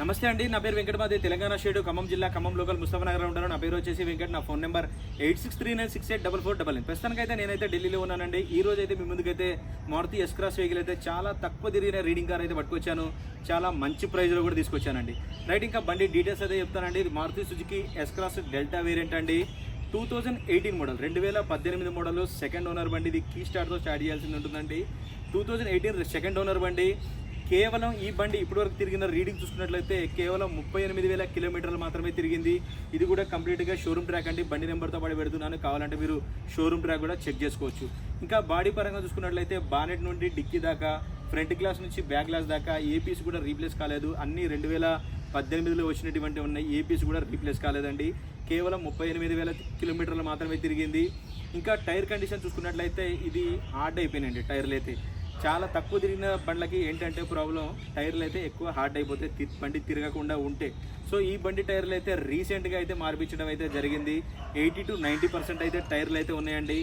నమస్తే అండి నా పేరు వెంకటమాది తెలంగాణ షేడు ఖమ్మం జిల్లా ఖమ్మం లోకల్ ముస్తఫానగర్ ఉంటాను. నా పేరు వచ్చేసి వెంకట్ నా phone number eight six three nine six eight double four double nine ప్రస్తుతానికైతే నేనైతే ఢిల్లీలో ఉన్నానండి. ఈ రోజు అయితే మీ ముందుకైతే మారుతి ఎస్ క్రాస్ వెహికల్ అయితే చాలా తక్కువ తిరిగిన రీడింగ్ కార్ అయితే పట్టుకొచ్చాను. చాలా మంచి ప్రైజ్లో కూడా తీసుకొచ్చానండి. రైట్ ఇంకా బండి డీటెయిల్స్ అయితే చెప్తానండి. ఇది Maruti Suzuki S cross delta variant అండి. టూ థౌజండ్ ఎయిటీన్ మోడల్ రెండు వేల పద్దెనిమిది మోడల్ సెకండ్ ఓనర్ బండి. ఇది కీ స్టార్ట్తో స్టార్ట్ చేయాల్సి ఉంటుందండి. Two thousand eighteen second owner బండి. కేవలం ఈ బండి ఇప్పటివరకు తిరిగిన రీడింగ్ చూసుకున్నట్లయితే కేవలం ముప్పై ఎనిమిది వేల కిలోమీటర్లు మాత్రమే తిరిగింది. ఇది కూడా కంప్లీట్గా షోరూమ్ ట్రాక్ అండి. బండి నెంబర్తో పాటు పెడుతున్నాను. కావాలంటే మీరు షోరూమ్ ట్రాక్ కూడా చెక్ చేసుకోవచ్చు. ఇంకా బాడీ పరంగా చూసుకున్నట్లయితే బానెట్ నుండి డిక్కీ దాకా ఫ్రంట్ గ్లాస్ నుంచి బ్యాక్ గ్లాస్ దాకా ఏ పీస్ కూడా రీప్లేస్ కాలేదు. అన్ని రెండు వేల పద్దెనిమిదిలో వచ్చినటువంటి ఉన్నాయి ఏ పీస్ కూడా రీప్లేస్ కాలేదండి. కేవలం ముప్పై ఎనిమిది వేల కిలోమీటర్లు మాత్రమే తిరిగింది. ఇంకా టైర్ కండిషన్ చూసుకున్నట్లయితే ఇది హార్డ్ అయిపోయినాయండి టైర్లు అయితే చాలా తక్కువ తిరిగిన బండ్లకి ఏంటంటే ప్రాబ్లం టైర్లు అయితే ఎక్కువ హార్డ్ అయిపోతే బండి తిరగకుండా ఉంటే. సో ఈ బండి టైర్లు అయితే రీసెంట్గా అయితే మార్పించడం అయితే జరిగింది. ఎయిటీ టు నైంటీ పర్సెంట్ అయితే టైర్లు అయితే ఉన్నాయండి.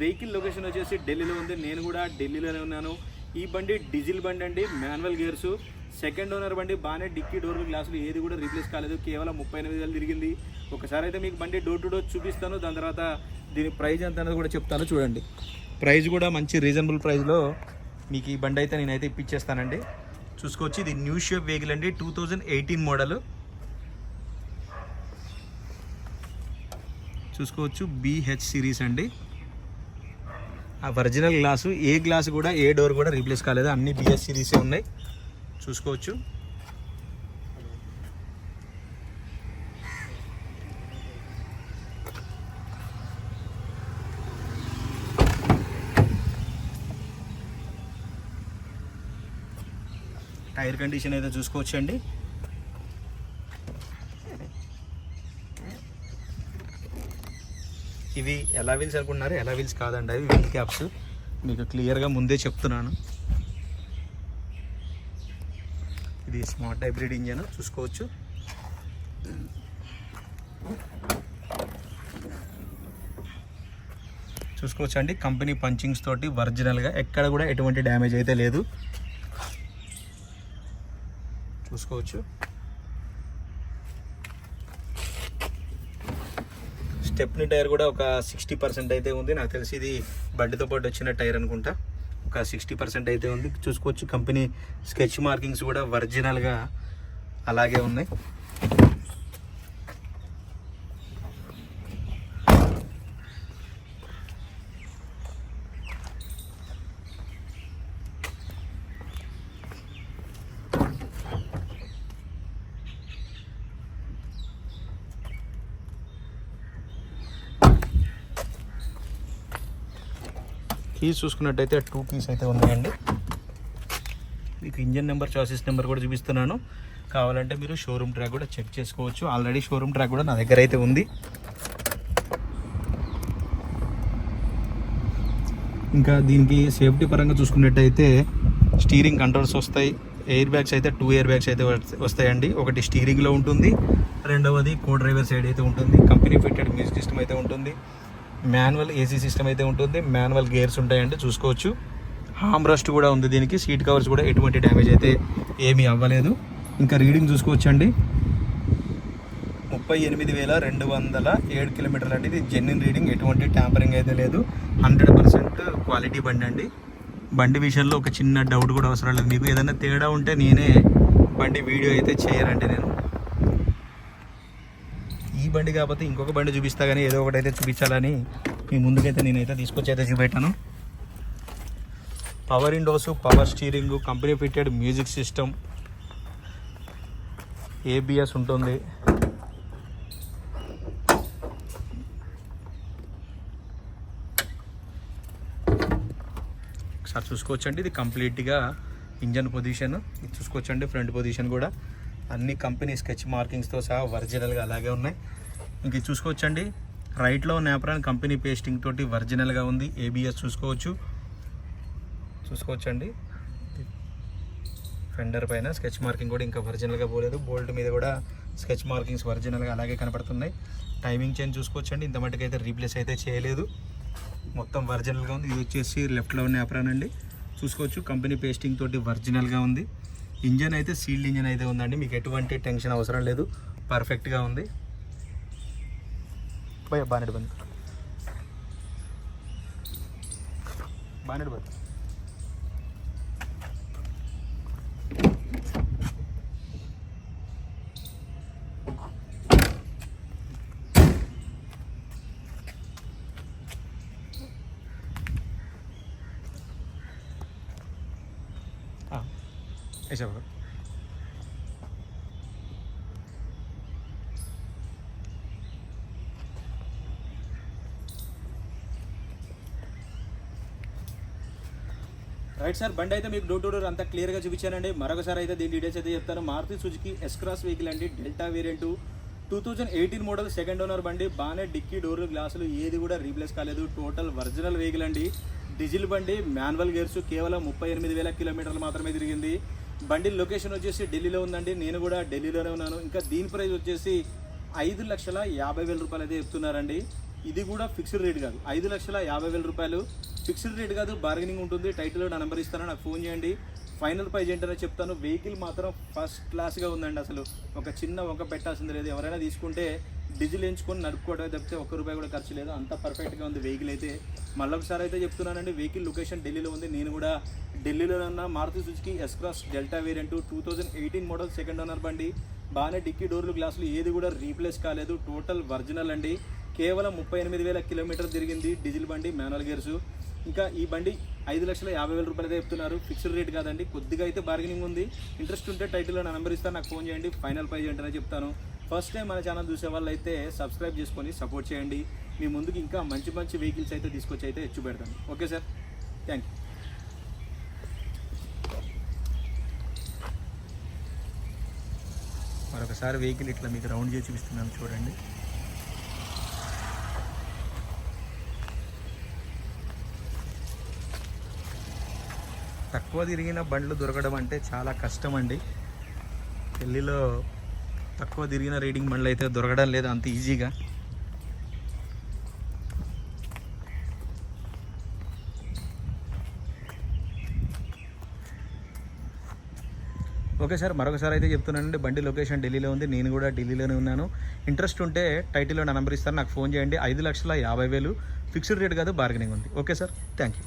వెహికల్ లొకేషన్ వచ్చేసి ఢిల్లీలో ఉంది. నేను కూడా ఢిల్లీలోనే ఉన్నాను. ఈ బండి డీజిల్ బండి అండి మాన్యువల్ గేర్స్ సెకండ్ ఓనర్ బండి బాగానే డిక్కీ డోర్ గ్లాసులు ఏది కూడా రీప్లేస్ కాలేదు. కేవలం ముప్పై ఎనిమిది వేలు తిరిగింది. ఒకసారి అయితే మీకు బండి డోర్ టు డోర్ చూపిస్తాను. దాని తర్వాత దీని ప్రైజ్ ఎంత అనేది కూడా చెప్తాను. చూడండి. ప్రైజ్ కూడా మంచి రీజనబుల్ ప్రైస్లో మీకు ఈ బండి అయితే నేనైతే ఇప్పించేస్తానండి చూసుకోవచ్చు ఇది న్యూ షేప్ వెహికల్ అండి టూ థౌజండ్ ఎయిటీన్ మోడల్. చూసుకోవచ్చు బీహెచ్ సిరీస్ అండి. ఆ ఒరిజినల్ గ్లాసు ఏ గ్లాస్ కూడా ఏ డోర్ కూడా రీప్లేస్ కాలేదు అన్ని బిహెచ్ సిరీసే ఉన్నాయి. చూసుకోవచ్చు. టైర్ కండిషన్ అయితే చూసుకోవచ్చు అండి ఇవి ఎలా వీల్స్ అనుకుంటున్నారు? ఎలా వీల్స్ కాదండి అవి వీల్ క్యాప్స్. మీకు క్లియర్గా ముందే చెప్తున్నాను. ఇది స్మార్ట్ హైబ్రిడ్ ఇంజన్ చూసుకోవచ్చు. చూసుకోవచ్చు అండి కంపెనీ పంచింగ్స్ తోటి ఒరిజినల్గా ఎక్కడ కూడా ఎటువంటి డ్యామేజ్ అయితే లేదు. చూసుకోవచ్చు. స్టెప్ని టైర్ కూడా ఒక సిక్స్టీ పర్సెంట్ అయితే ఉంది. నాకు తెలిసి ఇది బండితో పాటు వచ్చిన టైర్ అనుకుంటా. ఒక సిక్స్టీ పర్సెంట్ అయితే ఉంది. చూసుకోవచ్చు. కంపెనీ స్కెచ్ మార్కింగ్స్ కూడా ఒరిజినల్గా అలాగే ఉన్నాయి. కీస్ చూసుకున్నట్టయితే టూ కీస్ అయితే ఉన్నాయండి. మీకు ఇంజన్ నెంబర్ చాసిస్ నెంబర్ కూడా చూపిస్తున్నాను. కావాలంటే మీరు షోరూమ్ ట్రాక్ కూడా చెక్ చేసుకోవచ్చు. ఆల్రెడీ షోరూమ్ ట్రాక్ కూడా నా దగ్గర అయితే ఉంది. ఇంకా దీనికి సేఫ్టీ పరంగా చూసుకున్నట్టయితే స్టీరింగ్ కంట్రోల్స్ వస్తాయి. ఎయిర్ బ్యాగ్స్ అయితే టూ ఎయిర్ బ్యాగ్స్ అయితే వస్తాయండి. ఒకటి స్టీరింగ్లో ఉంటుంది. రెండవది కో డ్రైవర్ సైడ్ అయితే ఉంటుంది. కంపెనీ ఫిట్టెడ్ మ్యూజిక్ సిస్టమ్ అయితే ఉంటుంది. మాన్యువల్ ఏసీ సిస్టమ్ అయితే ఉంటుంది. మాన్యువల్ గేర్స్ ఉంటాయండి చూసుకోవచ్చు. హామ్ రస్ట్ కూడా ఉంది దీనికి. సీట్ కవర్స్ కూడా ఎటువంటి డ్యామేజ్ అయితే ఏమీ అవ్వలేదు. ఇంకా రీడింగ్ చూసుకోవచ్చు అండి ముప్పై ఎనిమిది వేల రెండు వందల ఏడు కిలోమీటర్లు అండి. ఇది జెన్యున్ రీడింగ్ ఎటువంటి ట్యాంపరింగ్ అయితే లేదు. హండ్రెడ్ పర్సెంట్ క్వాలిటీ బండి అండి. బండి విషయంలో ఒక చిన్న డౌట్ కూడా అవసరం లేదు. మీకు ఏదైనా తేడా ఉంటే నేనే బండి వీడియో అయితే చేయరండి నేను. బండి కాకపోతే ఇంకొక బండి చూపిస్తా కానీ ఏదో ఒకటి అయితే చూపించాలని మీ ముందుకైతే నేనైతే తీసుకొచ్చి అయితే చూపెట్టాను. Power windows power steering company fitted music system ABS ఉంటుంది. ఒకసారి చూసుకోవచ్చండి ఇది కంప్లీట్గా ఇంజన్ పొజిషన్ ఇది చూసుకోవచ్చండి ఫ్రంట్ పొజిషన్ కూడా. అన్ని కంపెనీ స్కెచ్ మార్కింగ్స్తో సహా ఒరిజినల్గా అలాగే ఉన్నాయి. ఇంక చూసుకోవచ్చండి. రైట్లో నేపరాన్ కంపెనీ పేస్టింగ్ తోటి ఒరిజినల్గా ఉంది. ఏబిఎస్ చూసుకోవచ్చు. చూసుకోవచ్చండి. ఫెండర్ పైన స్కెచ్ మార్కింగ్ కూడా ఇంకా ఒరిజినల్గా పోలేదు. బోల్ట్ మీద కూడా స్కెచ్ మార్కింగ్స్ ఒరిజినల్గా అలాగే కనపడుతున్నాయి. టైమింగ్ చేంజ్ చూసుకోవచ్చండి. ఇంత మటుకు అయితే రీప్లేస్ అయితే చేయలేదు. మొత్తం ఒరిజినల్గా ఉంది. ఇది వచ్చేసి లెఫ్ట్లో ఉన్న యాప్రాన్ అండి. చూసుకోవచ్చు. కంపెనీ పేస్టింగ్ తోటి ఒరిజినల్గా ఉంది. ఇంజన్ అయితే సీల్డ్ ఇంజన్ అయితే ఉందండి. మీకు ఎటువంటి టెన్షన్ అవసరం లేదు. పర్ఫెక్ట్గా ఉంది. ಬೈ ಬಾನೆಟ್ ಬಂದು ಬಾನೆಟ್ ಬಂದು ಹಾಂ ಯಶ್ రైట్ సార్ బండి అయితే మీకు డోర్ టు డోర్ అంతా క్లియర్గా చూపించానండి. మరొకసారి అయితే దీని డీటెయిల్స్ అయితే చెప్తాను. Maruti Suzuki S cross vehicle అండి. Delta variant. Two thousand eighteen model second owner బండి. బాగానే డిక్కీ డోర్లు గ్లాసులు ఏది కూడా రీప్లేస్ కాలేదు. టోటల్ ఒరిజినల్ వెహికల్ అండి. డీజిల్ బండి మాన్యువల్ గేర్స్ కేవలం ముప్పై ఎనిమిది వేల కిలోమీటర్లు మాత్రమే తిరిగింది. బండి లొకేషన్ వచ్చేసి ఢిల్లీలో ఉందండి. నేను కూడా ఢిల్లీలోనే ఉన్నాను. ఇంకా దీని ప్రైస్ వచ్చేసి ఐదు లక్షల యాభై వేల రూపాయలు అయితే చెప్తున్నారండి. ఇది కూడా ఫిక్స్డ్ రేట్ కాదు. ఐదు లక్షల యాభై వేల రూపాయలు ఫిక్స్డ్ రేట్ కాదు. బార్గెనింగ్ ఉంటుంది. టైటిల్లో నా నెంబర్ ఇస్తాను. నాకు ఫోన్ చేయండి. ఫైనల్ ప్రైజ్ ఏంటనే చెప్తాను. వెహికల్ మాత్రం ఫస్ట్ క్లాస్గా ఉందండి అసలు. ఒక చిన్న ఒక పెట్టాల్సింది లేదు. ఎవరైనా తీసుకుంటే డీజిల్ ఎంచుకొని నడుపుకోవడం తప్పితే ఒక్క రూపాయి కూడా ఖర్చు లేదు. అంత పర్ఫెక్ట్గా ఉంది వెహికల్ అయితే. మళ్ళీ ఒకసారి అయితే చెప్తున్నానండి వెహికల్ లొకేషన్ ఢిల్లీలో ఉంది. నేను కూడా ఢిల్లీలో ఉన్న Maruti Suzuki S cross delta variant two thousand eighteen model second owner బండి. బాగానే డిక్కీ డోర్లు గ్లాసులు ఏది కూడా రీప్లేస్ కాలేదు. టోటల్ ఒరిజినల్ అండి. కేవలం ముప్పై ఎనిమిది వేల కిలోమీటర్ తిరిగింది డీజిల్ బండి మాన్యువల్ గేర్స్. ఇంకా ఈ బండి ఐదు లక్షల యాభై వేల రూపాయలు చెప్తున్నారు. ఫిక్స్డ్ రేట్ కాదండి. కొద్దిగా అయితే బార్గెనింగ్ ఉంది. ఇంట్రెస్ట్ ఉంటే టైటిల్లో నా నెంబర్ ఇస్తాను నాకు ఫోన్ చేయండి. ఫైనల్ ప్రైజ్ ఏంటనే చెప్తాను. ఫస్ట్ టైం మన ఛానల్ చూసే వాళ్ళు అయితే సబ్స్క్రైబ్ చేసుకొని సపోర్ట్ చేయండి. మీ ముందుకు ఇంకా మంచి మంచి వెహికల్స్ అయితే తీసుకొచ్చి అయితే హెచ్చు పెడతాను. Okay sir? Thank you. మరొకసారి వెహికల్ ఇట్లా మీకు రౌండ్ చేసి చూపిస్తున్నాను చూడండి. తక్కువ తిరిగిన బండ్లు దొరకడం అంటే చాలా కష్టం అండి ఢిల్లీలో తక్కువ తిరిగిన రీడింగ్ బండ్లు అయితే దొరకడం లేదు అంత ఈజీగా. ఓకే సార్ మరొకసారి అయితే చెప్తున్నానండి బండి లొకేషన్ ఢిల్లీలో ఉంది నేను కూడా ఢిల్లీలోనే ఉన్నాను. ఇంట్రెస్ట్ ఉంటే టైటిల్లో నా నెంబర్ ఇస్తాను నాకు ఫోన్ చేయండి. ఐదు లక్షల యాభై వేలు ఫిక్స్డ్ రేట్ కాదు బార్గెనింగ్ ఉంది. Okay sir thank you.